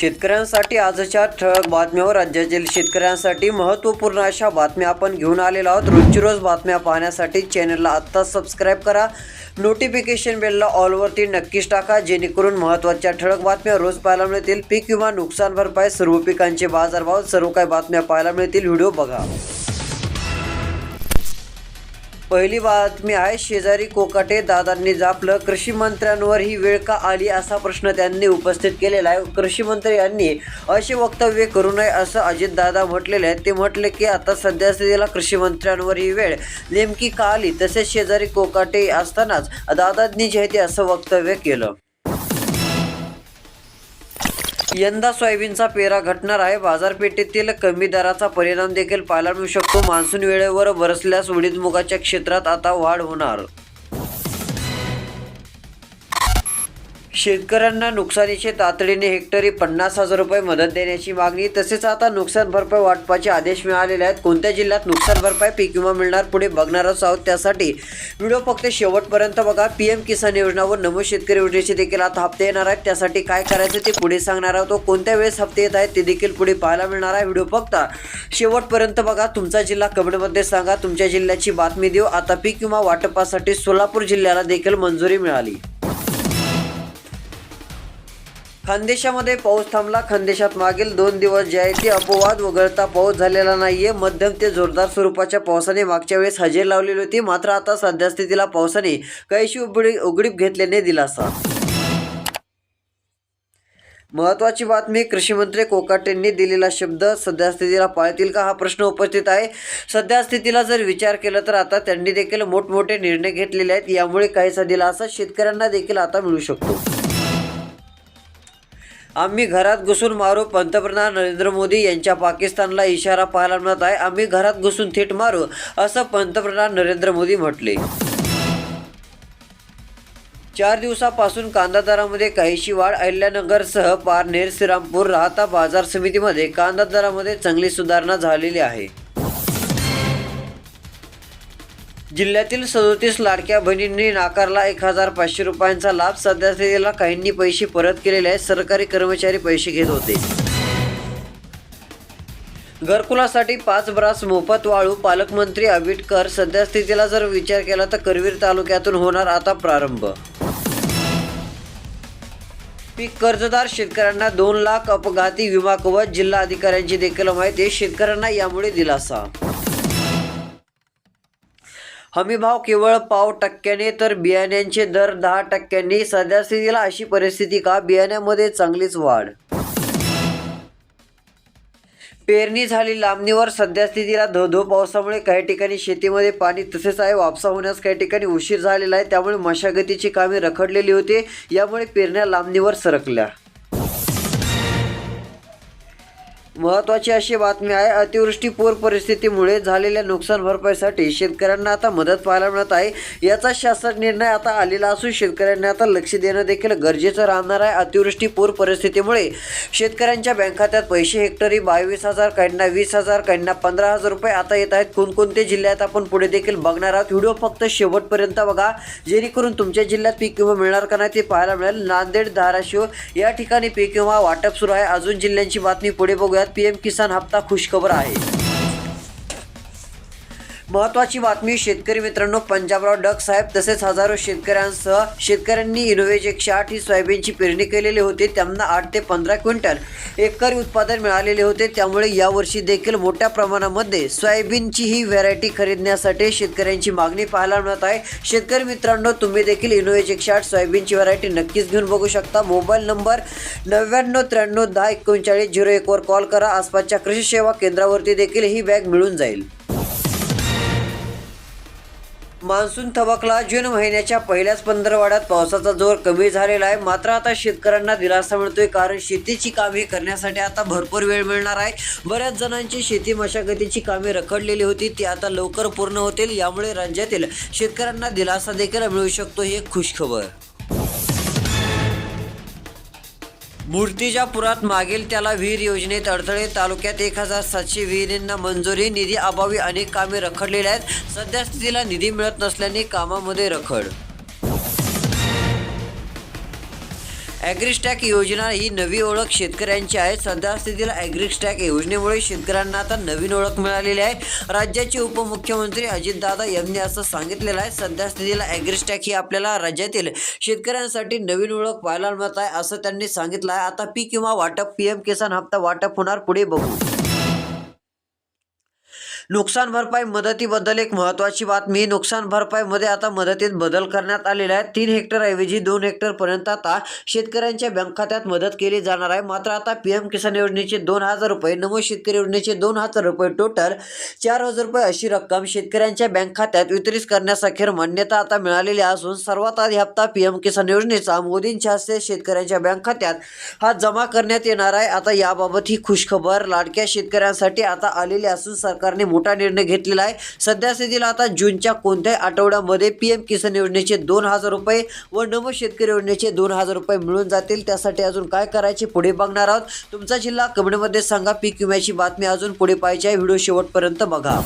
शेतकऱ्यांसाठी आजच्या ठळक बातम्यावर राज्यातील शेतकऱ्यांसाठी महत्त्वपूर्ण अशा बातम्या आपण घेऊन आलेलो आहोत. रोजची रोज बातम्या पाहण्यासाठी चॅनलला आत्ता सबस्क्राईब करा. नोटिफिकेशन बेलला ऑलवरती नक्कीच टाका जेणेकरून महत्त्वाच्या ठळक बातम्या रोज पाहायला मिळतील. पीक विमा नुकसान भरपाई सर्व पिकांचे बाजारभाव सर्व काही बातम्या पाहायला मिळतील. व्हिडिओ बघा. पहिली बातमी आहे शेजारी कोकाटे दादांनी जापलं. कृषी मंत्र्यांवर ही वेळ का आली असा प्रश्न त्यांनी उपस्थित केलेला आहे. कृषी मंत्री यांनी असे वक्तव्य करू नये असं अजितदादा म्हटलेले आहे ते म्हटले की आता सध्यास्थितीला कृषी मंत्र्यांवर ही वेळ नेमकी का आली? तसेच शेजारी कोकाटे असतानाच दादांनी जे आहे ते असं वक्तव्य केलं. यंदा सोयाबीनचा पेरा घटणार आहे. बाजारपेठेतील कमी दराचा परिणाम देखील पाहायला मिळू शकतो. मान्सून वेळेवर बरसल्यास उडीद मुगाच्या क्षेत्रात आता वाढ होणार. शेतकऱ्यांना नुकसानीचे तातडीने हेक्टरी पन्नास हजार रुपये मदत देण्याची मागणी तसेच आता नुकसान भरपाई वाटपाचे आदेश मिळालेले आहेत. कोणत्या जिल्ह्यात नुकसान भरपाई पीक विमा मिळणार पुढे बघणारच आहोत. त्यासाठी व्हिडिओ फक्त शेवटपर्यंत बघा. पी एम किसान योजना व नमो शेतकरी योजनेचे देखील आता हप्ते येणार आहेत. त्यासाठी काय करायचं ते पुढे सांगणार आहोत. कोणत्या वेळेस हप्ते येत आहेत ते देखील पुढे पाहायला मिळणार आहे. व्हिडिओ फक्त शेवटपर्यंत बघा. तुमचा जिल्हा कमेंटमध्ये सांगा. तुमच्या जिल्ह्याची बातमी देऊ. आता पीक विमा वाटपासाठी सोलापूर जिल्ह्याला देखील मंजुरी मिळाली. खानदेशामध्ये पाऊस थांबला. खानदेशात मागील दोन दिवस जे आहे ते अपवाद वगळता पाऊस झालेला नाहीये. मध्यम ते जोरदार स्वरूपाच्या पावसाने मागच्या वेळेस हजेरी लावलेली होती. मात्र आता सध्या स्थितीला पावसाने कैशी उघडी उघडीप घेतल्याने दिलासा. महत्वाची बातमी कृषीमंत्री कोकाटेंनी दिलेला शब्द सध्यास्थितीला पाळतील का हा प्रश्न उपस्थित आहे. सध्यास्थितीला जर विचार केला तर आता त्यांनी देखील मोठमोठे निर्णय घेतलेले आहेत. यामुळे काहीसा दिलासा शेतकऱ्यांना देखील आता मिळू शकतो. आम्ही घरात घुसून मारू. पंतप्रधान नरेंद्र मोदी यांच्या पाकिस्तानला इशारा पाहायला मिळत आहे. आम्ही घरात घुसून थेट मारू असं पंतप्रधान नरेंद्र मोदी म्हटले. चार दिवसापासून कांदा दरामध्ये काहीशी वाढ. अहिल्यानगरसह पारनेर श्रीरामपूर राहता बाजार समितीमध्ये कांदा दरामध्ये चांगली सुधारणा झालेली आहे. जिल्ह्यातील सदोतीस लाडक्या बहिणींनी नाकारला एक हजार पाचशे रुपयांचा लाभ. सध्या स्थितीला काहींनी पैसे परत केलेले आहेत. सरकारी कर्मचारी पैसे घेत होते. घरकुलासाठी पाच ब्रास मोफत वाळू. पालकमंत्री आबिटकर सध्यास्थितीला जर विचार केला तर करवीर तालुक्यातून होणार आता प्रारंभ. पीक कर्जदार शेतकऱ्यांना दोन लाख अपघाती विमा कवच. जिल्हा अधिकाऱ्यांची देखील माहिती शेतकऱ्यांना यामुळे दिलासा. हमीभाव केवळ पाव टक्क्याने तर बियाण्यांचे दर दहा टक्क्यांनी. सध्या स्थितीला अशी परिस्थिती का? बियाण्यामध्ये चांगलीच वाढ. पेरणी झाली लांबणीवर. सध्या स्थितीला धो धो पावसामुळे काही ठिकाणी शेतीमध्ये पाणी तसेच आहे. वापसा होण्यास काही ठिकाणी उशीर झालेला आहे. त्यामुळे मशागतीची कामे रखडलेली होती. यामुळे पेरण्या लांबणीवर सरकल्या. महत्त्वाची अशी बातमी आहे अतिवृष्टी पूर परिस्थितीमुळे झालेल्या नुकसान भरपाईसाठी शेतकऱ्यांना आता मदत पाहायला मिळत आहे. याचा शासन निर्णय आता आलेला असून शेतकऱ्यांना आता लक्ष देणं देखील गरजेचं राहणार आहे. अतिवृष्टी पूर परिस्थितीमुळे शेतकऱ्यांच्या बँक खात्यात पैसे हेक्टरी बावीस हजार काहींना वीस हजार काहींना पंधरा हजार रुपये आता येत आहेत. कोणकोणते जिल्ह्यात आपण पुढे देखील बघणार आहोत. व्हिडिओ फक्त शेवटपर्यंत बघा. जेणेकरून तुमच्या जिल्ह्यात पीक विमा मिळणार का नाही ते पाहायला मिळेल. नांदेड धाराशिव या ठिकाणी पीक विमा वाटप सुरू आहे. अजून जिल्ह्यांची बातमी पुढे बघूयात. पीएम किसान हप्ता खुशखबर आहे. महत्वाची बातमी शेतकरी मित्रांनो पंजाबराव डग साहेब तसेच हजारो शेतकऱ्यांसह शेतकऱ्यांनी इनोवेज एकशे आठ ही सोयाबीनची पेरणी केलेली होती. त्यांना आठ ते पंधरा क्विंटल एकरी उत्पादन मिळालेले होते. त्यामुळे यावर्षी देखील मोठ्या प्रमाणामध्ये सोयाबीनची ही व्हरायटी खरेदण्यासाठी शेतकऱ्यांची मागणी पाहायला मिळत आहे. शेतकरी मित्रांनो तुम्ही देखील इनोवेज एकशे आठ सोयाबीनची व्हरायटी नक्कीच घेऊन बघू शकता. मोबाईल नंबर नव्याण्णव त्र्याण्णव दहा एकोणचाळीस झिरो एकवर कॉल करा. आसपासच्या कृषी सेवा केंद्रावरती देखील ही बॅग मिळून जाईल. मान्सून थबकला जून महिन्याच्या पहिल्याच पंधरवाड्यात पावसाचा जोर कमी झालेला आहे. मात्र आता शेतकऱ्यांना दिलासा मिळतोय कारण शेतीची कामे करण्यासाठी आता भरपूर वेळ मिळणार आहे. बऱ्याच जणांची शेती मशागतीची कामे रखडलेली होती ती आता लवकर पूर्ण होतील यामुळे राज्यातील शेतकऱ्यांना दिलासा देखील मिळू शकतो ही एक खुशखबर मूर्तिजापुरात मागेल त्याला विहीर योजनेत अडथळे तालुक्यात एक हजार सातशे विहिरींना मंजुरी निधी अभावी अनेक कामे रखडलेली आहेत. सध्या स्थितीला निधी मिळत नसल्याने कामामध्ये रखड ॲग्रिस्टॅक योजना ही नवी ओळख शेतकऱ्यांची आहे. सध्या स्थितीला ॲग्रिस्टॅक योजनेमुळे शेतकऱ्यांना आता नवीन ओळख मिळालेली आहे. राज्याचे उपमुख्यमंत्री अजितदादा यांनी असं सांगितलेलं आहे. सध्या स्थितीला ॲग्रिस्टॅक ही आपल्याला राज्यातील शेतकऱ्यांसाठी नवीन ओळख पाहायला मिळत आहे असं त्यांनी सांगितलं आहे. आता पीक किंवा वाटप पी एम किसान हप्ता वाटप होणार. पुढे बघू. नुकसान भरपाई मदतीबद्दल एक महत्त्वाची बातमी. नुकसान भरपाईमध्ये आता मदतीत बदल करण्यात आलेला आहे तीन हेक्टर ऐवजी दोन हेक्टर पर्यंत आता शेतकऱ्यांच्या बँक खात्यात मदत केली जाणार आहे. मात्र आता पी एम किसान योजनेचे दोन हजार रुपये नमो शेतकरी योजनेचे दोन हजार रुपये टोटल चार हजार रुपये अशी रक्कम शेतकऱ्यांच्या बँक खात्यात वितरित करण्यास अखेर मान्यता आता मिळालेली असून सर्वात आधी हप्ता पी एम किसान योजनेचा मोदींच्या हस्ते शेतकऱ्यांच्या बँक खात्यात हा जमा करण्यात येणार आहे. आता याबाबत ही खुशखबर लाडक्या शेतकऱ्यांसाठी आता आलेली असून सरकारने मोठा निर्णय घेतलेला आहे. सध्या स्थितीला आता जूनच्या कोणत्याही आठवड्यामध्ये पी एम किसान योजनेचे दोन हजार रुपये व नमो शेतकरी योजनेचे दोन हजार रुपये मिळून जातील. त्यासाठी अजून काय करायचे पुढे बघणार आहोत. तुमचा जिल्हा कमेंटमध्ये सांगा. पीक विम्याची बातमी अजून पुढे पाहिजे आहे. व्हिडिओ शेवटपर्यंत बघा.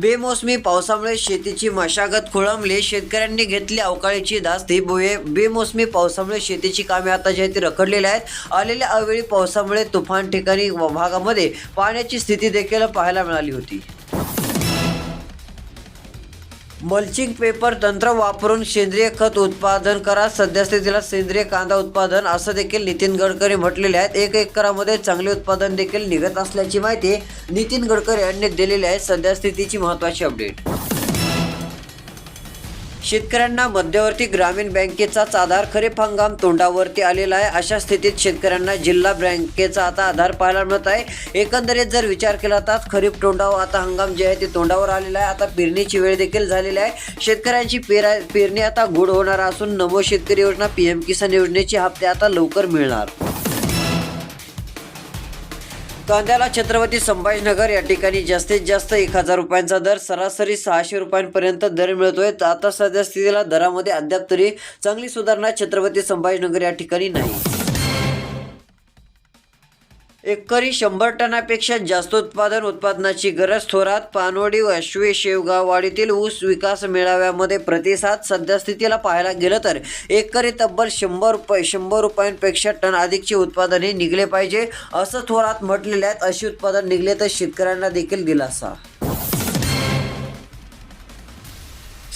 बेमोसमी पावसामुळे शेतीची मशागत खोळंबली. शेतकऱ्यांनी घेतली अवकाळीची धास्ती. बुये बेमोसमी पावसामुळे शेतीची कामे आता जे आहे ती रखडलेली आहेत. आलेल्या अवेळी पावसामुळे तुफान ठिकाणी व भागामध्ये पाण्याची स्थिती देखील पाहायला मिळाली होती. मल्चिंग पेपर तंत्र वापरून सेंद्रिय खत उत्पादन करा. सद्यस्थितीला सेंद्रिय कांदा उत्पादन असं देखील नितीन गडकरी म्हटलेले आहेत. एक एकरामध्ये चांगले उत्पादन देखील निघत असल्याची माहिती नितीन गडकरी यांनी दिलेली आहे. सद्यस्थितीची महत्त्वाची अपडेट. शेतकऱ्यांना मध्यवर्ती ग्रामीण बँकेचाच आधार खरीप हंगाम तोंडावरती आलेला आहे. अशा स्थितीत शेतकऱ्यांना जिल्हा बँकेचा आता आधार पाहायला मिळत आहे. एकंदरीत जर विचार केला तर खरीप तोंडावर आता हंगाम जे आहे ते तोंडावर आलेला आहे. आता पेरणीची वेळ देखील झालेली आहे. शेतकऱ्यांची पेरा पेरणी आता गुड होणार असून नमो शेतकरी योजना पी एम किसान योजनेचे हप्ते आता लवकर मिळणार. कांद्याला छत्रपती संभाजीनगर या ठिकाणी जास्तीत जास्त एक हजार रुपयांचा दर सरासरी सहाशे रुपयांपर्यंत दर मिळतोय. आता सध्या स्थितीला दरामध्ये अद्याप तरी चांगली सुधारणा छत्रपती संभाजीनगर या ठिकाणी नाही. एकरी शंभर टनापेक्षा जास्त उत्पादन उत्पादनाची गरज थोरात पानवडी व अश्वे शेवगाव वाडीतील ऊस विकास मेळाव्यामध्ये प्रतिसाद सद्यस्थितीला पाहायला गेलं तर एकरी तब्बल शंभर रुपये शंभर रुपयांपेक्षा टन अधिकचे उत्पादन हे निघले पाहिजे असं थोरात म्हटलेले आहेत. अशी उत्पादन निघले तर शेतकऱ्यांना देखील दिलासा.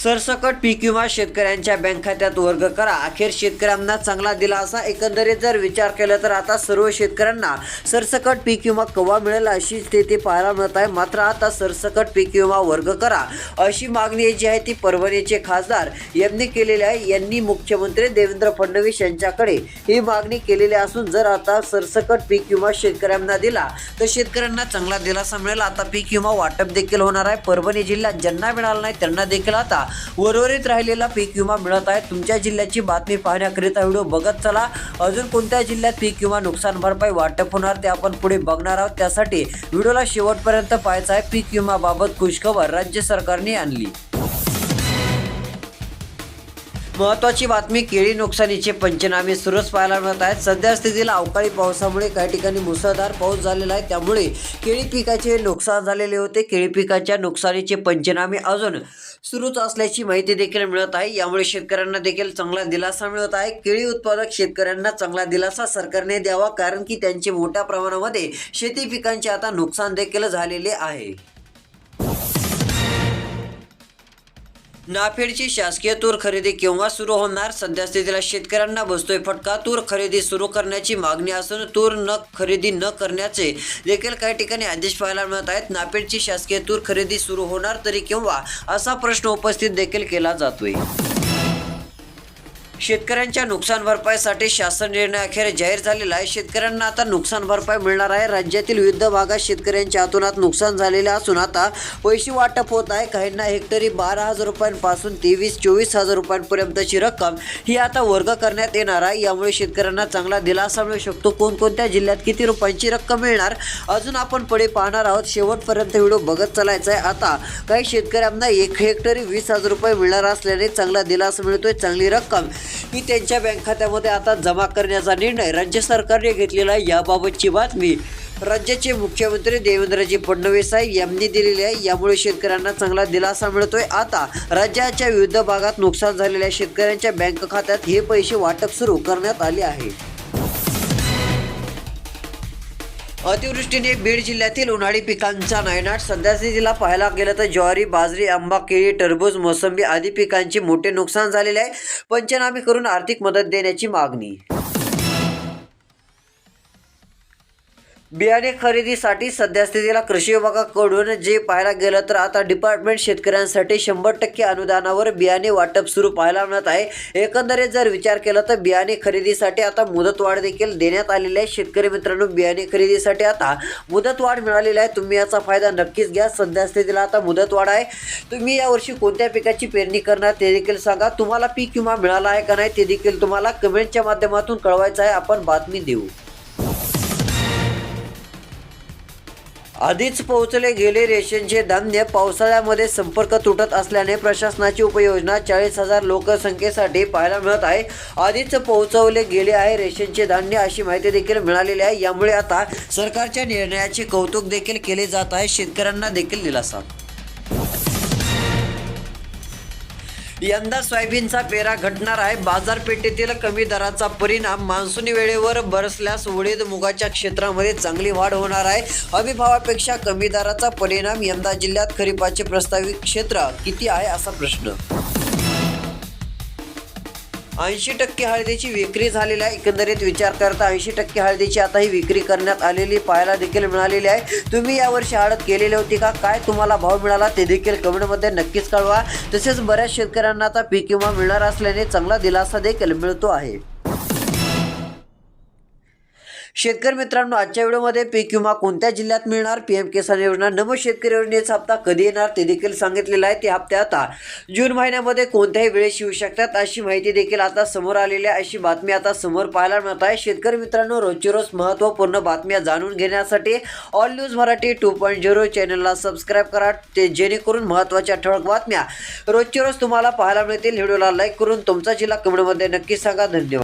सरसकट पीक विमा शेतकऱ्यांच्या बँक खात्यात वर्ग करा. अखेर शेतकऱ्यांना चांगला दिला असा एकंदरीत जर विचार केला तर आता सर्व शेतकऱ्यांना सरसकट पीक विमा कवा मिळेल अशी स्थिती पाहायला मिळत आहे. मात्र आता सरसकट पीक विमा वर्ग करा. अशी मागणी जी आहे ती परभणीचे खासदार यांनी केलेली आहे. यांनी मुख्यमंत्री देवेंद्र फडणवीस यांच्याकडे ही मागणी केलेली असून जर आता सरसकट पीक विमा शेतकऱ्यांना दिला तर शेतकऱ्यांना चांगला दिलासा मिळेल. आता पीक विमा वाटप देखील होणार आहे. परभणी जिल्ह्यात ज्यांना मिळाला नाही त्यांना देखील आता उर्वरित राहिलेला पीक विमा मिळत आहे. तुमच्या जिल्ह्याची बातमी पाहण्याकरिता व्हिडिओ बघत चला. अजून कोणत्या जिल्ह्यात पीक विमा नुकसान भरपाई वाटप होणार ते आपण पुढे बघणार आहोत. त्यासाठी व्हिडिओला शेवटपर्यंत पाहायचा आहे. पीक विमाबाबत खुशखबर राज्य सरकारने आणली. महत्वाची बातमी केळी नुकसानीचे पंचनामे सुरूच पाहायला मिळत आहेत. सध्या स्थितीला अवकाळी पावसामुळे काही ठिकाणी मुसळधार पाऊस झालेला आहे. त्यामुळे केळी पिकाचे नुकसान झालेले होते. केळी पिकाच्या नुकसानीचे पंचनामे अजून सुरूच असल्याची माहिती देखील मिळत आहे. यामुळे शेतकऱ्यांना देखील चांगला दिलासा मिळत आहे. केळी उत्पादक शेतकऱ्यांना चांगला दिलासा सरकारने द्यावा कारण की त्यांचे मोठ्या प्रमाणामध्ये शेती पिकांचे आता नुकसान देखील झालेले आहे. नाफेडची शासकीय तूर खरेदी केव्हा सुरू होणार? सध्यास्थितीला शेतकऱ्यांना बसतोय फटका. तूर खरेदी सुरू करण्याची मागणी असून तूर न खरेदी न करण्याचे देखील काही ठिकाणी आदेश पाहायला मिळत आहेत. नाफेडची शासकीय तूर खरेदी सुरू होणार तरी केव्हा? असा प्रश्न उपस्थित देखील केला जातोय. शेतकऱ्यांच्या नुकसान भरपाईसाठी शासन निर्णय अखेर जाहीर झालेला आहे. शेतकऱ्यांना आता नुकसान भरपाई मिळणार आहे. राज्यातील विविध भागात शेतकऱ्यांच्या हातोनात नुकसान झालेले असून आता पैसे वाटप होत आहे. काहींना हेक्टरी बारा हजार रुपयांपासून तेवीस चोवीस हजार रुपयांपर्यंतची रक्कम ही आता वर्ग करण्यात येणार आहे. यामुळे शेतकऱ्यांना चांगला दिलासा मिळू शकतो. कोणकोणत्या जिल्ह्यात किती रुपयांची रक्कम मिळणार अजून आपण पुढे पाहणार आहोत. शेवटपर्यंत व्हिडिओ बघत चालायचा आहे आता काही शेतकऱ्यांना एक हेक्टरी वीस हजार रुपये मिळणार असल्याने चांगला दिलासा मिळतोय. चांगली रक्कम मी त्यांच्या बँक खात्यामध्ये आता जमा करण्याचा निर्णय राज्य सरकारने घेतलेला आहे याबाबतची बातमी. राज्याचे मुख्यमंत्री देवेंद्रजी फडणवीस साहेब यांनी दिलेली आहे. यामुळे शेतकऱ्यांना चांगला दिलासा मिळतोय. आता राज्याच्या विविध भागात नुकसान झालेल्या शेतकऱ्यांच्या बँक खात्यात हे पैसे वाटप सुरू करण्यात आले आहे. अतिवृष्टीने बीड जिल्ह्यातील उन्हाळी पिकांचा नायनाट. सध्या स्थितीला पाहायला गेलं तर ज्वारी बाजरी आंबा केळी टरबूज मोसंबी आदी पिकांचे मोठे नुकसान झालेले आहे. पंचनामे करून आर्थिक मदत देण्याची मागणी. बियाणे खरेदीसाठी सध्यास्थितीला कृषी विभागाकडून जे पाहायला गेलं तर आता डिपार्टमेंट शेतकऱ्यांसाठी शंभर टक्के अनुदानावर बियाणे वाटप सुरू पाहायला मिळत आहे. एकंदरीत जर विचार केला तर बियाणे खरेदीसाठी आता मुदतवाढ देखील देण्यात आलेली आहे. शेतकरी मित्रांनो बियाणे खरेदीसाठी आता मुदतवाढ मिळालेली आहे. तुम्ही याचा फायदा नक्कीच घ्या. सध्यास्थितीला आता मुदतवाढ आहे. तुम्ही यावर्षी कोणत्या पिकाची पेरणी करणार ते देखील सांगा. तुम्हाला पीक विमा मिळाला आहे का नाही ते देखील तुम्हाला कमेंटच्या माध्यमातून कळवायचं आहे. आपण बातमी देऊ. आधीच पोहोचले गेले रेशनचे धान्य पावसाळ्यामध्ये संपर्क तुटत असल्याने प्रशासनाची उपयोजना चाळीस हजार लोकसंख्येसाठी पाहायला मिळत आहे. आधीच पोहोचवले गेले आहे रेशनचे धान्य अशी माहिती देखील मिळालेली आहे. यामुळे आता सरकारच्या निर्णयाचे कौतुक देखील केले जात आहे. शेतकऱ्यांना देखील दिलासा. यंदा सोयाबीनचा पेरा घटणार आहे. बाजारपेठेतील कमी दराचा परिणाम मान्सूनी वेळेवर बरसल्यास उडीद मुगाच्या क्षेत्रामध्ये चांगली वाढ होणार आहे. हमीभावापेक्षा कमी दराचा परिणाम यंदा जिल्ह्यात खरीपाचे प्रस्तावित क्षेत्र किती आहे असा प्रश्न. ऐंशी टक्के हळदीची विक्री झालेली आहे. एकंदरीत विचार करता ऐंशी टक्के हळदीची आता ही विक्री करण्यात आलेली पाहायला देखील मिळालेली आहे. तुम्ही यावर्षी हळद केलेली होती का? काय तुम्हाला भाव मिळाला ते देखील कमेंटमध्ये नक्कीच कळवा. तसेच बऱ्याच शेतकऱ्यांना आता पीक विमा मिळणार असल्याने चांगला दिलासा देखील मिळतो आहे. शेतकरी मित्रांनो आजच्या व्हिडिओमध्ये पीक विमा कोणत्या जिल्ह्यात मिळणार? पी एम किसान योजना नमो शेतकरी योजनेचा हप्ता कधी येणार? ते देखील सांगितलेलं आहे. ते हप्ते आता जून महिन्यामध्ये कोणत्याही वेळेस येऊ शकतात अशी माहिती देखील आता समोर आलेली आहे. अशी बातमी आता समोर पाहायला मिळत आहे. शेतकरी मित्रांनो रोजची रोज महत्त्वपूर्ण बातम्या जाणून घेण्यासाठी all news Marathi two point zero चॅनलला सबस्क्राईब करा ते जेणेकरून महत्त्वाच्या ठळक बातम्या रोजची रोज तुम्हाला पाहायला मिळतील. व्हिडिओला लाईक करून तुमचा जिल्हा कमेंटमध्ये नक्की सांगा. धन्यवाद.